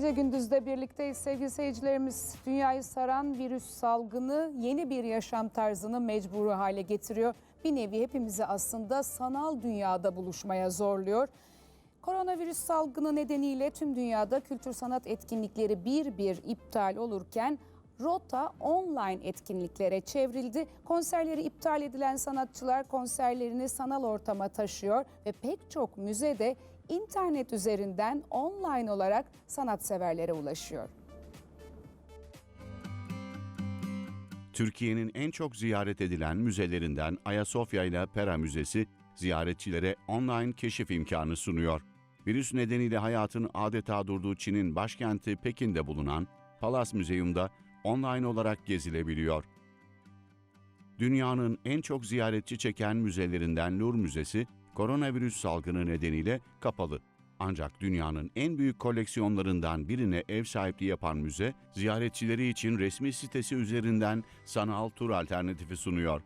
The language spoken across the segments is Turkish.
Gece gündüzde birlikteyiz sevgili seyircilerimiz. Dünyayı saran virüs salgını yeni bir yaşam tarzını mecburi hale getiriyor. Bir nevi hepimizi aslında sanal dünyada buluşmaya zorluyor. Koronavirüs salgını nedeniyle tüm dünyada kültür sanat etkinlikleri bir bir iptal olurken rota online etkinliklere çevrildi. Konserleri iptal edilen sanatçılar konserlerini sanal ortama taşıyor ve pek çok müze de internet üzerinden online olarak sanatseverlere ulaşıyor. Türkiye'nin en çok ziyaret edilen müzelerinden Ayasofya ile Pera Müzesi ziyaretçilere online keşif imkanı sunuyor. Virüs nedeniyle hayatın adeta durduğu Çin'in başkenti Pekin'de bulunan Palas Müzeyum'da online olarak gezilebiliyor. Dünyanın en çok ziyaretçi çeken müzelerinden Louvre Müzesi, koronavirüs salgını nedeniyle kapalı. Ancak dünyanın en büyük koleksiyonlarından birine ev sahipliği yapan müze, ziyaretçileri için resmi sitesi üzerinden sanal tur alternatifi sunuyor.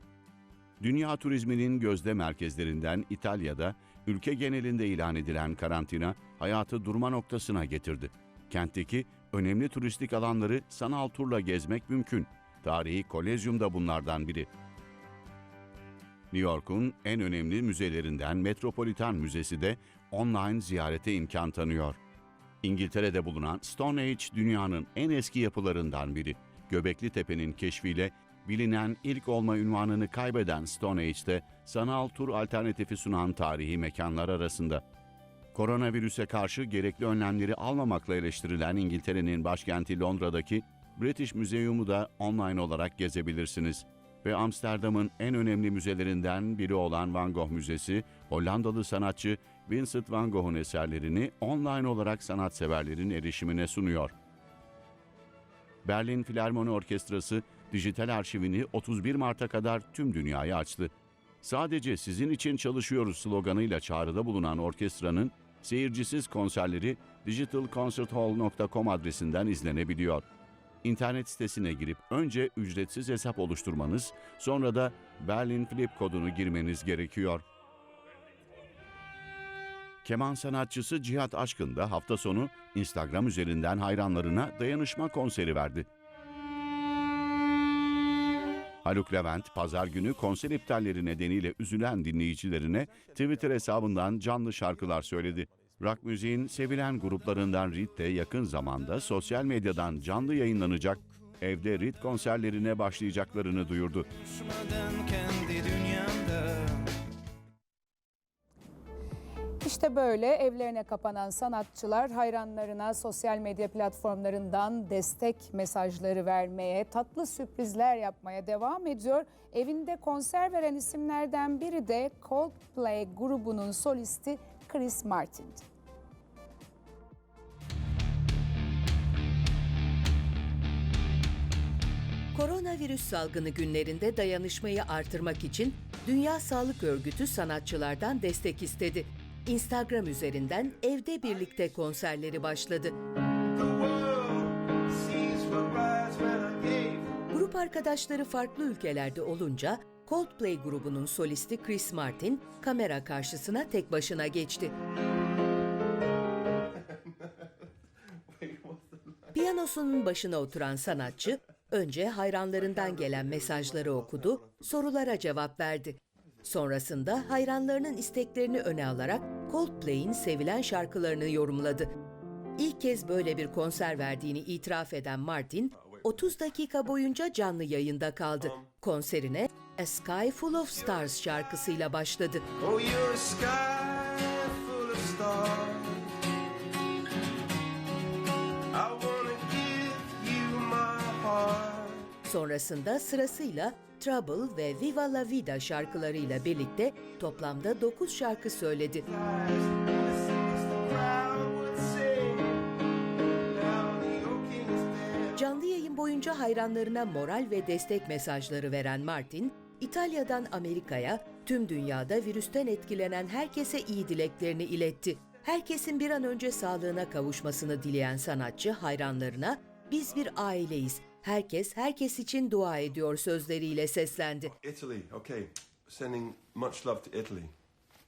Dünya turizminin gözde merkezlerinden İtalya'da ülke genelinde ilan edilen karantina hayatı durma noktasına getirdi. Kentteki önemli turistik alanları sanal turla gezmek mümkün. Tarihi Kolezyum da bunlardan biri. New York'un en önemli müzelerinden Metropolitan Müzesi de online ziyarete imkan tanıyor. İngiltere'de bulunan Stone Age dünyanın en eski yapılarından biri. Göbekli Tepe'nin keşfiyle bilinen ilk olma ünvanını kaybeden Stone Age'de sanal tur alternatifi sunan tarihi mekanlar arasında. Koronavirüse karşı gerekli önlemleri almamakla eleştirilen İngiltere'nin başkenti Londra'daki British Museum'u da online olarak gezebilirsiniz. Ve Amsterdam'ın en önemli müzelerinden biri olan Van Gogh Müzesi, Hollandalı sanatçı Vincent van Gogh'un eserlerini online olarak sanatseverlerin erişimine sunuyor. Berlin Filarmoni Orkestrası dijital arşivini 31 Mart'a kadar tüm dünyaya açtı. Sadece sizin için çalışıyoruz sloganıyla çağrıda bulunan orkestranın seyircisiz konserleri digitalconcerthall.com adresinden izlenebiliyor. İnternet sitesine girip önce ücretsiz hesap oluşturmanız, sonra da Berlin Flip kodunu girmeniz gerekiyor. Keman sanatçısı Cihat Aşkın da hafta sonu Instagram üzerinden hayranlarına dayanışma konseri verdi. Haluk Levent, pazar günü konser iptalleri nedeniyle üzülen dinleyicilerine Twitter hesabından canlı şarkılar söyledi. Rock müziğin sevilen gruplarından Rit de yakın zamanda sosyal medyadan canlı yayınlanacak evde Rit konserlerine başlayacaklarını duyurdu. İşte böyle evlerine kapanan sanatçılar hayranlarına sosyal medya platformlarından destek mesajları vermeye, tatlı sürprizler yapmaya devam ediyor. Evinde konser veren isimlerden biri de Coldplay grubunun solisti Chris Martin'di. Koronavirüs salgını günlerinde dayanışmayı artırmak için Dünya Sağlık Örgütü sanatçılardan destek istedi. Instagram üzerinden evde birlikte konserleri başladı. Grup arkadaşları farklı ülkelerde olunca Coldplay grubunun solisti Chris Martin kamera karşısına tek başına geçti. Piyanosunun başına oturan sanatçı önce hayranlarından gelen mesajları okudu, sorulara cevap verdi. Sonrasında hayranlarının isteklerini öne alarak Coldplay'in sevilen şarkılarını yorumladı. İlk kez böyle bir konser verdiğini itiraf eden Martin, 30 dakika boyunca canlı yayında kaldı. Konserine A Sky Full of Stars şarkısıyla başladı. Oh, you're a sky full of stars. Sonrasında sırasıyla Trouble ve Viva La Vida şarkılarıyla birlikte toplamda 9 şarkı söyledi. Canlı yayın boyunca hayranlarına moral ve destek mesajları veren Martin, İtalya'dan Amerika'ya, tüm dünyada virüsten etkilenen herkese iyi dileklerini iletti. Herkesin bir an önce sağlığına kavuşmasını dileyen sanatçı hayranlarına "Biz bir aileyiz. Herkes herkes için dua ediyor." sözleriyle seslendi. Italy, okay. Sending much love to Italy.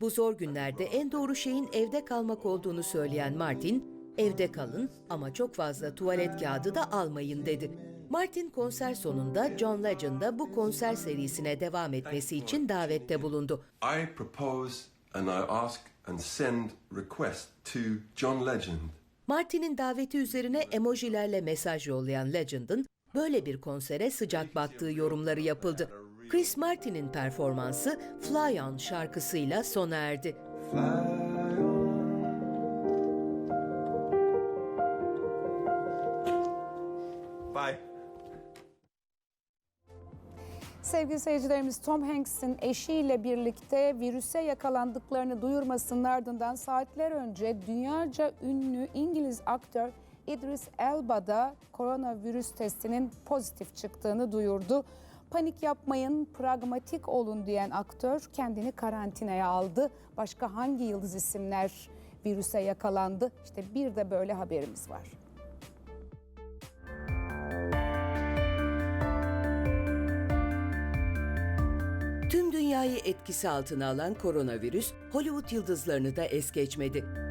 Bu zor günlerde en doğru şeyin evde kalmak olduğunu söyleyen Martin, Evde kalın ama çok fazla tuvalet kağıdı da almayın dedi. Martin konser sonunda John Legend'a bu konser serisine devam etmesi için davette bulundu. I propose and I ask and send request to John Legend. Martin'in daveti üzerine emojilerle mesaj yollayan Legend'ın böyle bir konsere sıcak baktığı yorumları yapıldı. Chris Martin'in performansı Fly On şarkısıyla sona erdi. Bye. Sevgili seyircilerimiz Tom Hanks'in eşiyle birlikte virüse yakalandıklarını duyurmasının ardından saatler önce dünyaca ünlü İngiliz aktör Idris Elba da koronavirüs testinin pozitif çıktığını duyurdu. Panik yapmayın, pragmatik olun diyen aktör kendini karantinaya aldı. Başka hangi yıldız isimler virüse yakalandı? İşte bir de böyle haberimiz var. Tüm dünyayı etkisi altına alan koronavirüs Hollywood yıldızlarını da es geçmedi.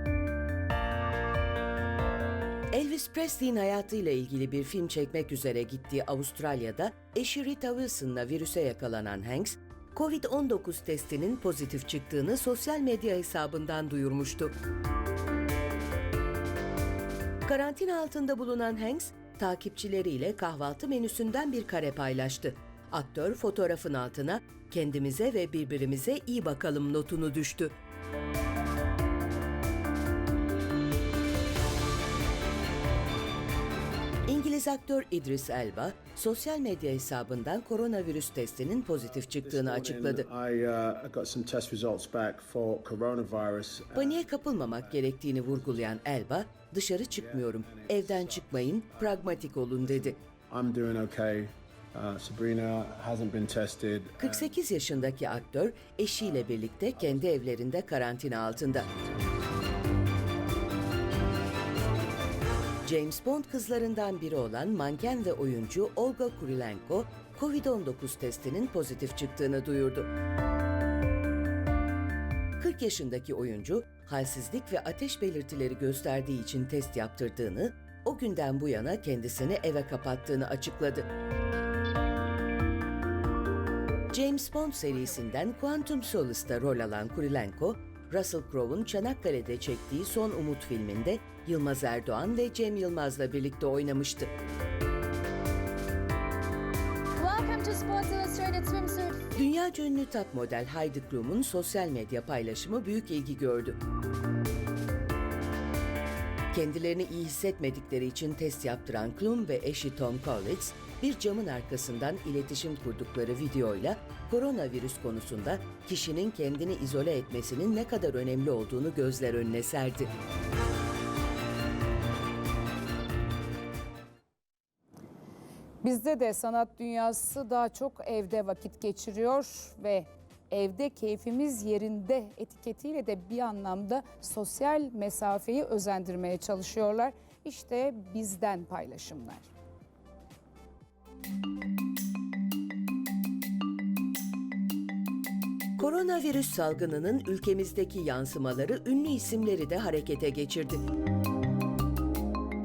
Elvis Presley'in hayatıyla ilgili bir film çekmek üzere gittiği Avustralya'da eşi Rita Wilson'la virüse yakalanan Hanks, Covid-19 testinin pozitif çıktığını sosyal medya hesabından duyurmuştu. Karantina altında bulunan Hanks, takipçileriyle kahvaltı menüsünden bir kare paylaştı. Aktör fotoğrafın altına kendimize ve birbirimize iyi bakalım notunu düştü. İngiliz aktör Idris Elba, sosyal medya hesabından koronavirüs testinin pozitif çıktığını açıkladı. Uh. Uh, Paniğe kapılmamak gerektiğini vurgulayan Elba, dışarı çıkmıyorum, evden çıkmayın, pragmatik olun dedi. I'm doing okay. Uh. 48 yaşındaki aktör eşiyle birlikte kendi evlerinde karantina altında. James Bond kızlarından biri olan manken ve oyuncu Olga Kurilenko, Covid-19 testinin pozitif çıktığını duyurdu. 40 yaşındaki oyuncu, halsizlik ve ateş belirtileri gösterdiği için test yaptırdığını, o günden bu yana kendisini eve kapattığını açıkladı. James Bond serisinden Quantum Solace'da rol alan Kurilenko, Russell Crowe'un Çanakkale'de çektiği Son Umut filminde Yılmaz Erdoğan ve Cem Yılmaz'la birlikte oynamıştı. Dünya ünlü top model Heidi Klum'un sosyal medya paylaşımı büyük ilgi gördü. Kendilerini iyi hissetmedikleri için test yaptıran Klum ve eşi Tom Collins, bir camın arkasından iletişim kurdukları videoyla koronavirüs konusunda kişinin kendini izole etmesinin ne kadar önemli olduğunu gözler önüne serdi. Bizde de sanat dünyası daha çok evde vakit geçiriyor ve evde keyfimiz yerinde etiketiyle de bir anlamda sosyal mesafeyi özendirmeye çalışıyorlar. İşte bizden paylaşımlar. Koronavirüs salgınının ülkemizdeki yansımaları ünlü isimleri de harekete geçirdi.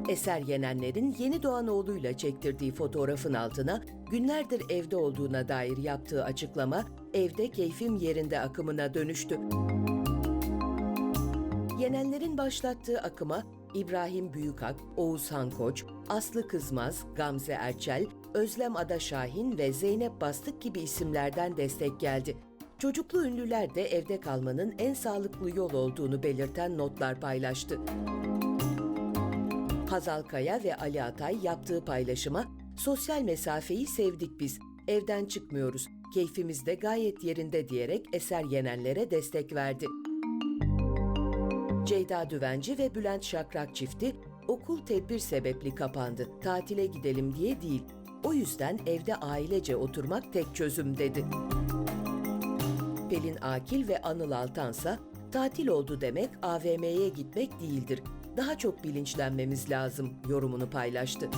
Eser Yenenler'in yeni doğan oğluyla çektirdiği fotoğrafın altına günlerdir evde olduğuna dair yaptığı açıklama evde keyfim yerinde akımına dönüştü. Yenenler'in başlattığı akıma İbrahim Büyükak, Oğuzhan Koç, Aslı Kızmaz, Gamze Erçel, Özlem Ada Şahin ve Zeynep Bastık gibi isimlerden destek geldi. Çocuklu ünlüler de evde kalmanın en sağlıklı yol olduğunu belirten notlar paylaştı. Hazal Kaya ve Ali Atay yaptığı paylaşıma sosyal mesafeyi sevdik biz, evden çıkmıyoruz, keyfimiz de gayet yerinde diyerek eser yenenlere destek verdi. Ceyda Düvenci ve Bülent Şakrak çifti okul tedbir sebepli kapandı. Tatile gidelim diye değil. O yüzden evde ailece oturmak tek çözüm dedi. Pelin Akil ve Anıl Altansa tatil oldu demek AVM'ye gitmek değildir. Daha çok bilinçlenmemiz lazım yorumunu paylaştı.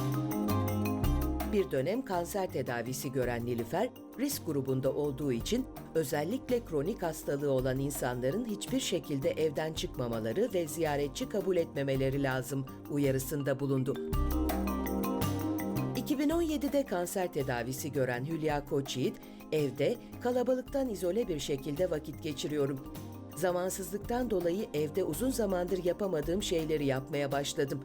Bir dönem kanser tedavisi gören Nilüfer, risk grubunda olduğu için özellikle kronik hastalığı olan insanların hiçbir şekilde evden çıkmamaları ve ziyaretçi kabul etmemeleri lazım uyarısında bulundu. 2017'de kanser tedavisi gören Hülya Koçyiğit, evde kalabalıktan izole bir şekilde vakit geçiriyorum. Zamansızlıktan dolayı evde uzun zamandır yapamadığım şeyleri yapmaya başladım.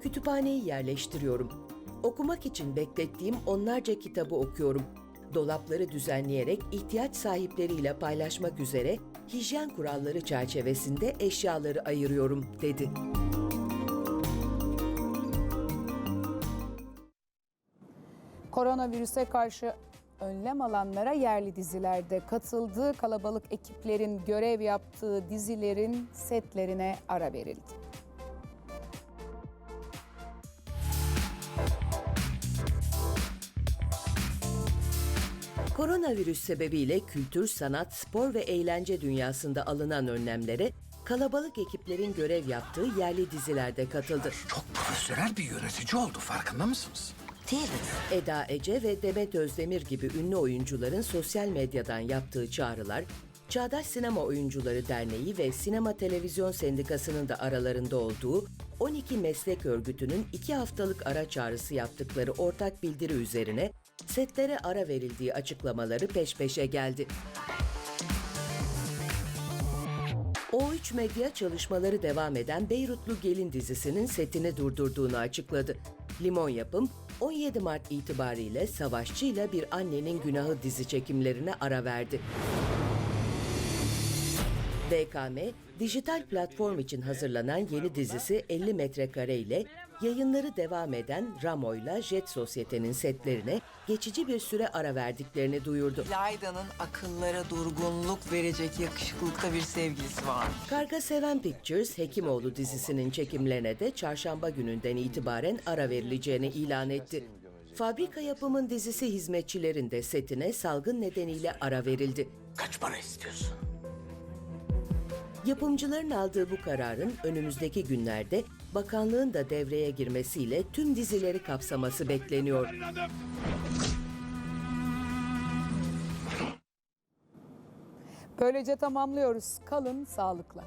Kütüphaneyi yerleştiriyorum. Okumak için beklettiğim onlarca kitabı okuyorum. Dolapları düzenleyerek ihtiyaç sahipleriyle paylaşmak üzere hijyen kuralları çerçevesinde eşyaları ayırıyorum, dedi. Koronavirüse karşı önlem alanlara yerli dizilerde katıldı. Kalabalık ekiplerin görev yaptığı dizilerin setlerine ara verildi. Koronavirüs sebebiyle kültür, sanat, spor ve eğlence dünyasında alınan önlemlere kalabalık ekiplerin görev yaptığı yerli dizilerde katıldı. Çok profesyonel bir yönetici oldu farkında mısınız? Eda Ece ve Demet Özdemir gibi ünlü oyuncuların sosyal medyadan yaptığı çağrılar, Çağdaş Sinema Oyuncuları Derneği ve Sinema Televizyon Sendikası'nın da aralarında olduğu 12 meslek örgütünün iki haftalık ara çağrısı yaptıkları ortak bildiri üzerine setlere ara verildiği açıklamaları peş peşe geldi. O3 Medya çalışmaları devam eden Beyrutlu Gelin dizisinin setini durdurduğunu açıkladı. Limon Yapım, 17 Mart itibariyle Savaşçı ile Bir Annenin Günahı dizi çekimlerine ara verdi. BKM, dijital platform için hazırlanan yeni dizisi 50 metrekare ile yayınları devam eden Ramo ile Jet Sosyete'nin setlerine geçici bir süre ara verdiklerini duyurdu. Layda'nın akıllara durgunluk verecek yakışıklıkta bir sevgilisi var. Karga Seven Pictures, Hekimoğlu dizisinin çekimlerine de çarşamba gününden itibaren ara verileceğini ilan etti. Fabrika yapımın dizisi hizmetçilerin de setine salgın nedeniyle ara verildi. Kaç para istiyorsun? Yapımcıların aldığı bu kararın önümüzdeki günlerde bakanlığın da devreye girmesiyle tüm dizileri kapsaması bekleniyor. Böylece tamamlıyoruz. Kalın sağlıkla.